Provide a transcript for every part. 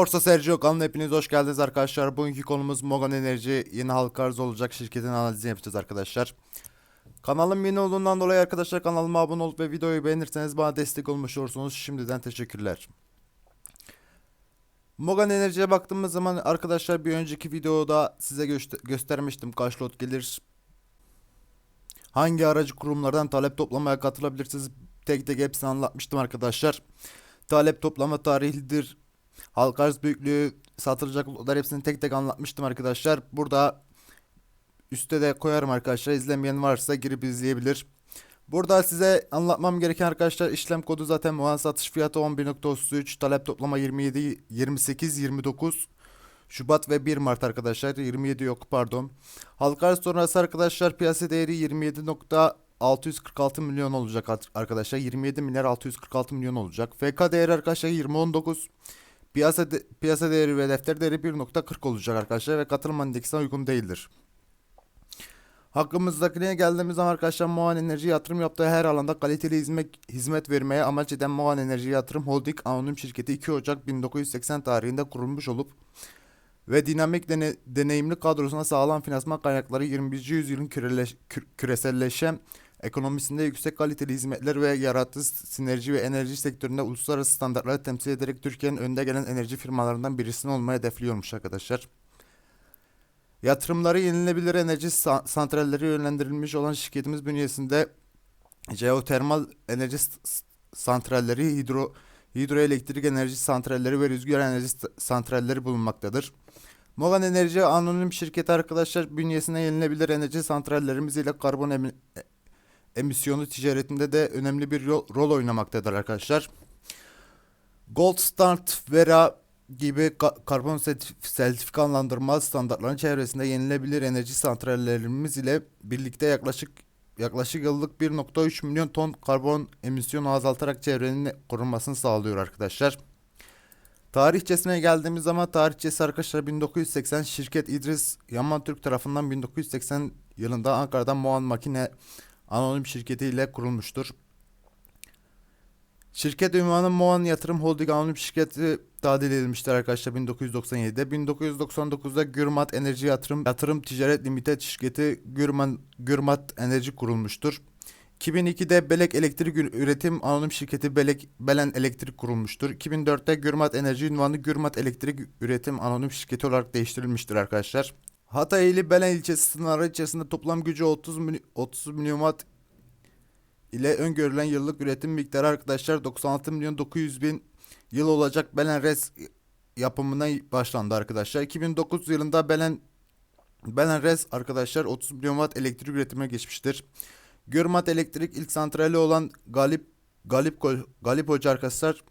Forza Sergio kanalına hepiniz hoş geldiniz arkadaşlar. Bugünkü konumuz Mogan Enerji yeni halka arz olacak şirketin analizini yapacağız arkadaşlar. Kanalım yeni olduğundan dolayı arkadaşlar kanalıma abone olup ve videoyu beğenirseniz bana destek olmuş olursunuz. Şimdiden teşekkürler. Mogan Enerji'ye baktığımız zaman arkadaşlar bir önceki videoda size göster- göstermiştim kaç lot gelir. Hangi aracı kurumlardan talep toplamaya katılabilirsiniz. Tek tek hepsini anlatmıştım arkadaşlar. Talep toplama tarihidir. Halka arz büyüklüğü, satılacak lotlar hepsini tek tek anlatmıştım arkadaşlar. Burada üstte de koyarım arkadaşlar. İzlemeyen varsa girip izleyebilir. Burada size anlatmam gereken arkadaşlar işlem kodu zaten muhan satış fiyatı 11.33 talep toplama 27 28 29 Şubat ve 1 Mart arkadaşlar 27 yok pardon. Halka arz sonrası arkadaşlar piyasa değeri 27.646 milyon olacak ar- arkadaşlar 27 milyar 646 milyon olacak. FK değeri arkadaşlar 2019 Piyasa de- piyasa değeri ve defter değeri 1.40 olacak arkadaşlar ve katılım endeksine uygun değildir. Hakkımızdakine geldiğimiz zaman arkadaşlar Moğan Enerji yatırım yaptığı her alanda kaliteli hizmet, hizmet vermeye amaç eden Moğan Enerji Yatırım Holding Anonim Şirketi 2 Ocak 1980 tarihinde kurulmuş olup ve dinamik dene- deneyimli kadrosuna sağlam finansman kaynakları 21. yüzyılın küreleş- kü- küreselleşen ekonomisinde yüksek kaliteli hizmetler ve yarattığı sinerji ve enerji sektöründe uluslararası standartları temsil ederek Türkiye'nin önde gelen enerji firmalarından birisini olmaya hedefliyormuş arkadaşlar. Yatırımları yenilebilir enerji sa- santralleri yönlendirilmiş olan şirketimiz bünyesinde jeotermal enerji santralleri, hidro hidroelektrik enerji santralleri ve rüzgar enerji santralleri bulunmaktadır. Mogan Enerji Anonim Şirketi arkadaşlar bünyesinde yenilebilir enerji santrallerimiz ile karbon emisyonu ticaretinde de önemli bir rol, rol oynamaktadır arkadaşlar. Gold Standard Vera gibi ka- karbon sertif- sertifikalandırma standartlarının çevresinde yenilebilir enerji santrallerimiz ile birlikte yaklaşık yaklaşık yıllık 1.3 milyon ton karbon emisyonu azaltarak çevrenin korunmasını sağlıyor arkadaşlar. Tarihçesine geldiğimiz zaman tarihçesi arkadaşlar 1980 şirket İdris Yaman Türk tarafından 1980 yılında Ankara'da Moğan Makine Anonim şirketi ile kurulmuştur. Şirket ünvanı Moğan Yatırım Holding Anonim Şirketi tadil edilmiştir arkadaşlar 1997'de. 1999'da Gürmat Enerji Yatırım Yatırım Ticaret Limited şirketi Gürman, Gürmat Enerji kurulmuştur. 2002'de Belek Elektrik Ür- Üretim Anonim Şirketi Belek Belen Elektrik kurulmuştur. 2004'te Gürmat Enerji ünvanı Gürmat Elektrik Üretim Anonim Şirketi olarak değiştirilmiştir arkadaşlar. Hatay ili Belen ilçesi sınırları içerisinde toplam gücü 30 milyon, 30 milyon watt ile öngörülen yıllık üretim miktarı arkadaşlar 96 milyon 900 bin yıl olacak Belen Res yapımına başlandı arkadaşlar. 2009 yılında Belen Belen Res arkadaşlar 30 milyon watt elektrik üretimine geçmiştir. Gürmat Elektrik ilk santrali olan Galip Galip Galip Hoca arkadaşlar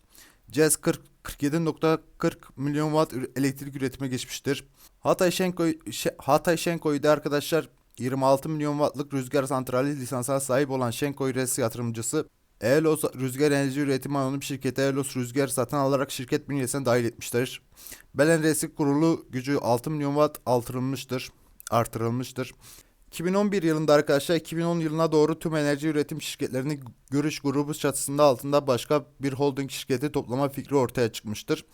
CES 40 47.40 milyon watt elektrik üretime geçmiştir. Hatay Şenkoy Şe- Hatay Şenkoy'da arkadaşlar 26 milyon wattlık rüzgar santrali lisansına sahip olan Şenkoy Res yatırımcısı Elos Rüzgar Enerji Üretimi Anonim Şirketi Elos Rüzgar satın alarak şirket bünyesine dahil etmiştir. Belen Res'i kurulu gücü 6 milyon watt artırılmıştır. Artırılmıştır. 2011 yılında arkadaşlar 2010 yılına doğru tüm enerji üretim şirketlerini görüş grubu çatısında altında başka bir holding şirketi toplama fikri ortaya çıkmıştır.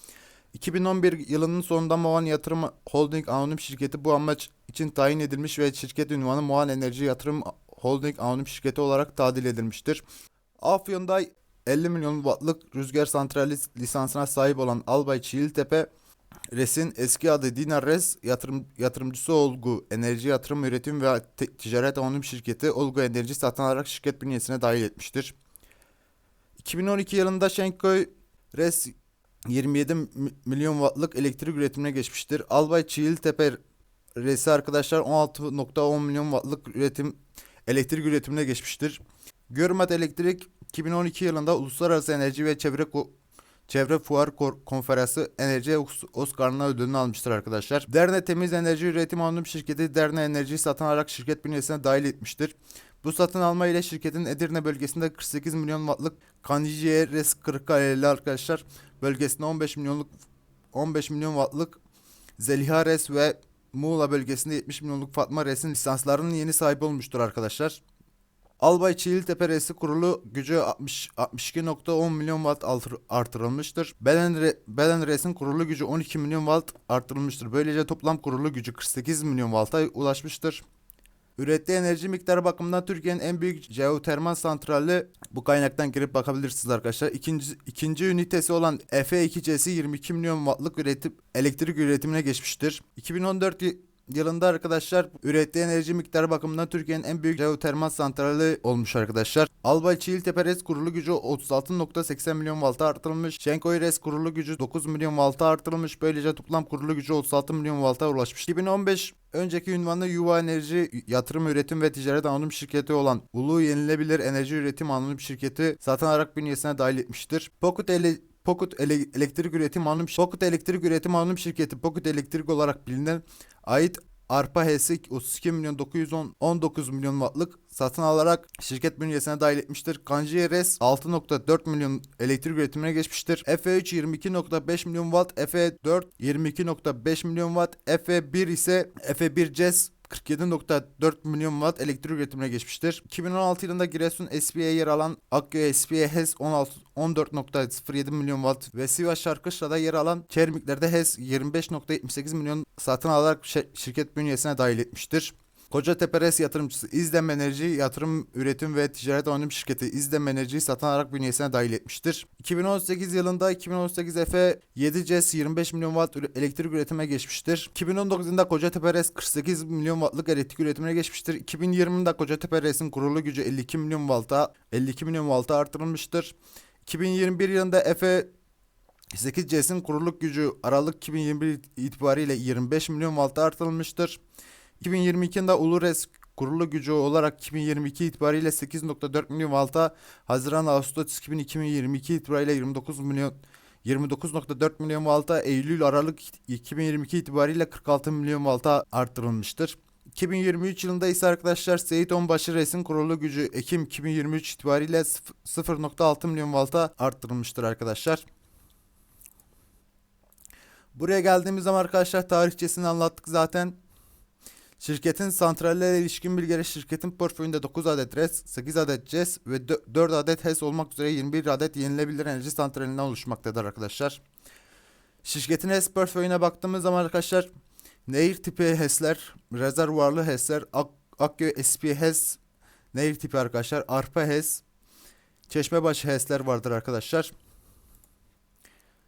2011 yılının sonunda Moğan Yatırım Holding Anonim Şirketi bu amaç için tayin edilmiş ve şirket ünvanı Moğan Enerji Yatırım Holding Anonim Şirketi olarak tadil edilmiştir. Afyon'da 50 milyon wattlık rüzgar santrali lisansına sahip olan Albay Çiğiltepe Res'in eski adı Dinar Res yatırım, yatırımcısı Olgu Enerji Yatırım Üretim ve Ticaret Anonim Şirketi Olgu Enerji satın alarak şirket bünyesine dahil etmiştir. 2012 yılında Şenkoy Res 27 mi- milyon wattlık elektrik üretimine geçmiştir. Albay Çiğiltepe Res'i arkadaşlar 16.10 milyon wattlık üretim elektrik üretimine geçmiştir. Görmet Elektrik 2012 yılında Uluslararası Enerji ve Çevre Ko- Çevre Fuar Kor- Konferansı Enerji Os- Oscar'ına ödülünü almıştır arkadaşlar. Derne Temiz Enerji Üretim Anonim Şirketi Derne Enerji'yi satın alarak şirket bünyesine dahil etmiştir. Bu satın alma ile şirketin Edirne bölgesinde 48 milyon wattlık Kaniciye Res Kırıkkale'li arkadaşlar bölgesinde 15 milyonluk 15 milyon wattlık Zeliha Res ve Muğla bölgesinde 70 milyonluk Fatma Res'in lisanslarının yeni sahibi olmuştur arkadaşlar. Albay Çiğiltepe Resi kurulu gücü 60 62.10 milyon watt altır- artırılmıştır. Belen, Re- Belen Res'in kurulu gücü 12 milyon watt artırılmıştır. Böylece toplam kurulu gücü 48 milyon watt'a ulaşmıştır. Ürettiği enerji miktarı bakımından Türkiye'nin en büyük jeotermal santrali bu kaynaktan girip bakabilirsiniz arkadaşlar. İkinci, ikinci ünitesi olan F2C'si 22 milyon wattlık üretim, elektrik üretimine geçmiştir. 2014 y- yılında arkadaşlar ürettiği enerji miktarı bakımından Türkiye'nin en büyük jeotermal santrali olmuş arkadaşlar. Albay Çiğiltepe RES kurulu gücü 36.80 milyon watt'a artırılmış. Şenkoy RES kurulu gücü 9 milyon watt'a artırılmış. Böylece toplam kurulu gücü 36 milyon watt'a ulaşmış. 2015 önceki ünvanı Yuva Enerji Yatırım Üretim ve Ticaret Anonim Şirketi olan Ulu Yenilebilir Enerji Üretim Anonim Şirketi satın alarak bünyesine dahil etmiştir. Pocket Ele Pocket Ele- Elektrik Üretim Anonim Pocket Elektrik Üretim Anonim Şirketi Pocket Elektrik olarak bilinen ait Arpa H'si 32 milyon 910 19 milyon wattlık satın alarak şirket bünyesine dahil etmiştir. Kanji RES 6.4 milyon elektrik üretimine geçmiştir. FE3 22.5 milyon watt, FE4 22.5 milyon watt, FE1 ise FE1 CES 47.4 milyon watt elektrik üretimine geçmiştir. 2016 yılında Giresun SP'ye yer alan Akköy SP'ye HES 16 14.07 milyon watt ve Sivas Şarkışla'da yer alan Çermikler'de HES 25.78 milyon satın alarak şirket bünyesine dahil etmiştir. Kocatepe RES yatırımcısı İzdem Enerji Yatırım Üretim ve Ticaret Anonim Şirketi İzdem Enerji'yi satın alarak bünyesine dahil etmiştir. 2018 yılında 2018 Efe 7 CES 25 milyon watt elektrik üretime geçmiştir. 2019 yılında Kocatepe RES 48 milyon wattlık elektrik üretimine geçmiştir. 2020'de Kocatepe RES'in kurulu gücü 52 milyon watt'a 52 milyon watt'a artırılmıştır. 2021 yılında Efe 8C'sin kuruluk gücü Aralık 2021 itibariyle 25 milyon watt'a artırılmıştır. 2022 yılında Ulures kurulu gücü olarak 2022 itibariyle 8.4 milyon watt'a Haziran Ağustos 2022 itibariyle 29 milyon 29.4 milyon watt'a Eylül Aralık 2022 itibariyle 46 milyon watt'a arttırılmıştır. 2023 yılında ise arkadaşlar Seyit Onbaşı Res'in kurulu gücü Ekim 2023 itibariyle 0.6 milyon watt'a arttırılmıştır arkadaşlar. Buraya geldiğimiz zaman arkadaşlar tarihçesini anlattık zaten. Şirketin santrallere ilişkin bilgileri şirketin portföyünde 9 adet RES, 8 adet CES ve 4 adet HES olmak üzere 21 adet yenilebilir enerji santralinden oluşmaktadır arkadaşlar. Şirketin HES portföyüne baktığımız zaman arkadaşlar nehir tipi HES'ler, rezervuarlı HES'ler, Ak Akköy SP HES, nehir tipi arkadaşlar, arpa HES, çeşmebaşı HES'ler vardır arkadaşlar.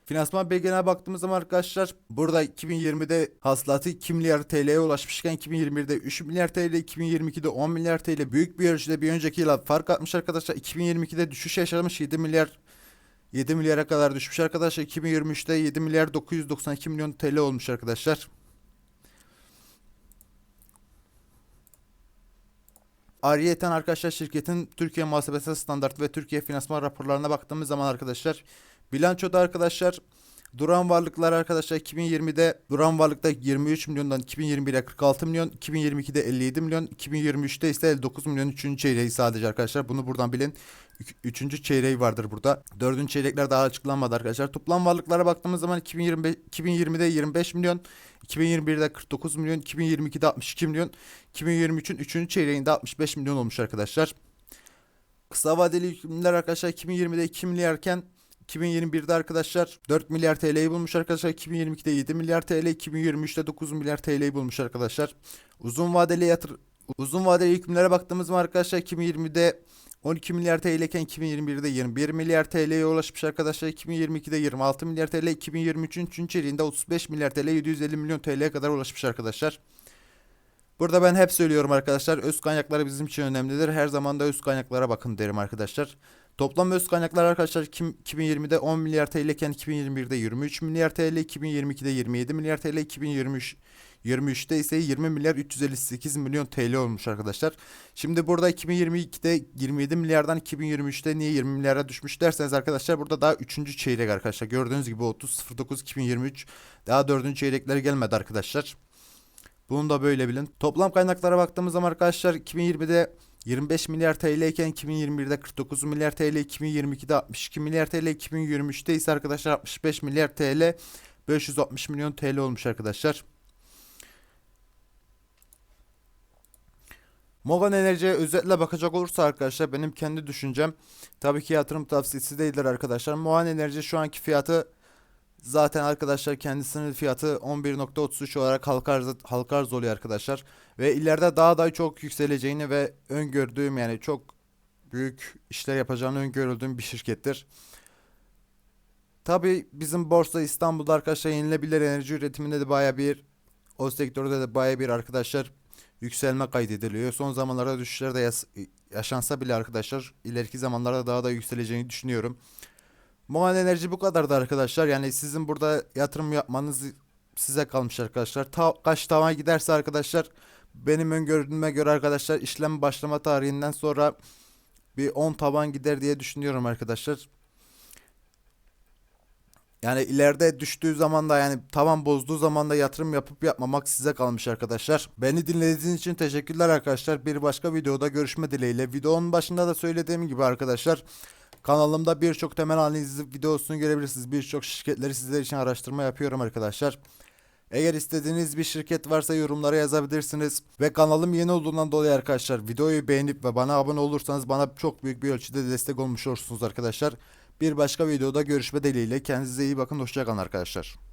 Finansman belgelerine baktığımız zaman arkadaşlar burada 2020'de hasılatı 2 milyar TL'ye ulaşmışken 2021'de 3 milyar TL, 2022'de 10 milyar TL büyük bir ölçüde bir önceki yıla fark atmış arkadaşlar. 2022'de düşüş yaşamış 7 milyar 7 milyara kadar düşmüş arkadaşlar. 2023'te 7 milyar 992 milyon TL olmuş arkadaşlar. Ayrıyeten arkadaşlar şirketin Türkiye muhasebesi standartı ve Türkiye finansman raporlarına baktığımız zaman arkadaşlar bilançoda arkadaşlar duran varlıklar arkadaşlar 2020'de duran varlıkta 23 milyondan 2021'e 46 milyon, 2022'de 57 milyon, 2023'te ise 59 milyon 3. çeyreği sadece arkadaşlar. Bunu buradan bilin. 3. çeyreği vardır burada. 4. çeyrekler daha açıklanmadı arkadaşlar. Toplam varlıklara baktığımız zaman 2020 2020'de 25 milyon, 2021'de 49 milyon, 2022'de 62 milyon, 2023'ün 3. çeyreğinde 65 milyon olmuş arkadaşlar. Kısa vadeli yükümlüler arkadaşlar 2020'de 2 milyarken 2021'de arkadaşlar 4 milyar TL'yi bulmuş arkadaşlar. 2022'de 7 milyar TL, 2023'te 9 milyar TL'yi bulmuş arkadaşlar. Uzun vadeli yatır uzun vadeli yükümlülere baktığımız zaman arkadaşlar 2020'de 12 milyar TL iken 2021'de 21 milyar TL'ye ulaşmış arkadaşlar. 2022'de 26 milyar TL, 2023'ün 3. çeyreğinde 35 milyar TL, 750 milyon TL'ye kadar ulaşmış arkadaşlar. Burada ben hep söylüyorum arkadaşlar öz kaynakları bizim için önemlidir. Her zaman da öz kaynaklara bakın derim arkadaşlar. Toplam öz kaynaklar arkadaşlar kim- 2020'de 10 milyar TL iken 2021'de 23 milyar TL, 2022'de 27 milyar TL, 2023 23'te ise 20 milyar 358 milyon TL olmuş arkadaşlar. Şimdi burada 2022'de 27 milyardan 2023'te niye 20 milyara düşmüş derseniz arkadaşlar burada daha 3. çeyrek arkadaşlar. Gördüğünüz gibi 30.09 2023 daha 4. çeyrekler gelmedi arkadaşlar. Bunu da böyle bilin. Toplam kaynaklara baktığımız zaman arkadaşlar 2020'de 25 milyar TL iken 2021'de 49 milyar TL, 2022'de 62 milyar TL, 2023'te ise arkadaşlar 65 milyar TL, 560 milyon TL olmuş arkadaşlar. Mogan Enerji'ye özetle bakacak olursa arkadaşlar benim kendi düşüncem tabii ki yatırım tavsiyesi değildir arkadaşlar. Mogan Enerji şu anki fiyatı zaten arkadaşlar kendisinin fiyatı 11.33 olarak halka halka oluyor arkadaşlar. Ve ileride daha da çok yükseleceğini ve öngördüğüm yani çok büyük işler yapacağını öngörüldüğüm bir şirkettir. Tabii bizim borsa İstanbul'da arkadaşlar yenilebilir enerji üretiminde de baya bir o sektörde de baya bir arkadaşlar yükselme kaydediliyor. Son zamanlarda düşüşler de yaşansa bile arkadaşlar ileriki zamanlarda daha da yükseleceğini düşünüyorum. Muhan Enerji bu kadardı arkadaşlar. Yani sizin burada yatırım yapmanız size kalmış arkadaşlar. Ta kaç tavan giderse arkadaşlar benim öngördüğüme göre arkadaşlar işlem başlama tarihinden sonra bir 10 tavan gider diye düşünüyorum arkadaşlar. Yani ileride düştüğü zaman da yani tavan bozduğu zaman da yatırım yapıp yapmamak size kalmış arkadaşlar. Beni dinlediğiniz için teşekkürler arkadaşlar. Bir başka videoda görüşme dileğiyle. Videonun başında da söylediğim gibi arkadaşlar kanalımda birçok temel analiz videosunu görebilirsiniz. Birçok şirketleri sizler için araştırma yapıyorum arkadaşlar. Eğer istediğiniz bir şirket varsa yorumlara yazabilirsiniz. Ve kanalım yeni olduğundan dolayı arkadaşlar videoyu beğenip ve bana abone olursanız bana çok büyük bir ölçüde destek olmuş olursunuz arkadaşlar. Bir başka videoda görüşme dileğiyle kendinize iyi bakın hoşçakalın arkadaşlar.